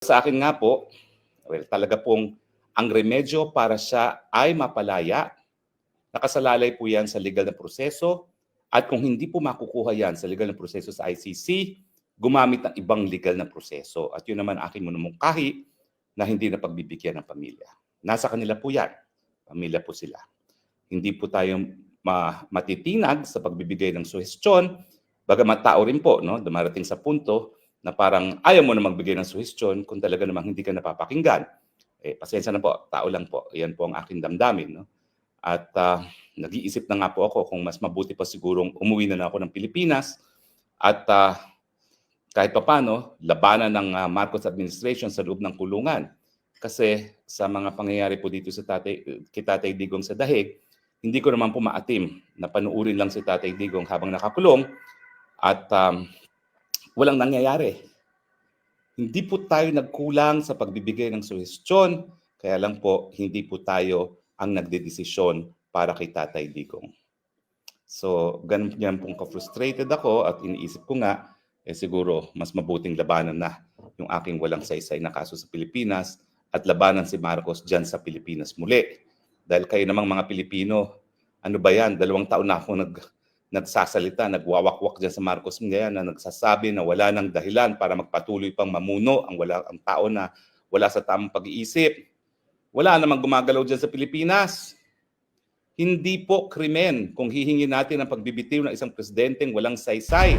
Sa akin nga po, well, talaga pong ang remedyo para siya ay mapalaya, nakasalalay po yan sa legal na proseso at kung hindi po makukuha yan sa legal na proseso sa ICC, gumamit ng ibang legal na proseso. At yun naman aking munumungkahi na hindi na pagbibigyan ng pamilya. Nasa kanila po yan. Pamilya po sila. Hindi po tayo ma- matitinag sa pagbibigay ng suhestyon, bagamat tao rin po, no, dumarating sa punto na parang ayaw mo na magbigay ng suhestyon kung talaga namang hindi ka napapakinggan. Eh, pasensya na po, tao lang po. Yan po ang aking damdamin. No? At ah, nag-iisip na nga po ako kung mas mabuti pa sigurong umuwi na, na ako ng Pilipinas at ah, kahit papano, labanan ng ah, Marcos administration sa loob ng kulungan. Kasi sa mga pangyayari po dito sa tatay, kay Tatay Digong sa Dahig, hindi ko naman po maatim na panuurin lang si Tatay Digong habang nakakulong at um, walang nangyayari. Hindi po tayo nagkulang sa pagbibigay ng suhestyon, kaya lang po hindi po tayo ang nagdedesisyon para kay Tatay Digong. So, ganun yan pong ka-frustrated ako at iniisip ko nga, eh siguro mas mabuting labanan na yung aking walang saysay na kaso sa Pilipinas at labanan si Marcos dyan sa Pilipinas muli. Dahil kayo namang mga Pilipino, ano ba yan, dalawang taon na ako nag, nagsasalita, nagwawakwak dyan sa Marcos ngayon na nagsasabi na wala nang dahilan para magpatuloy pang mamuno ang, wala, ang tao na wala sa tamang pag-iisip. Wala namang gumagalaw dyan sa Pilipinas. Hindi po krimen kung hihingi natin ang pagbibitiw ng isang presidenteng walang saysay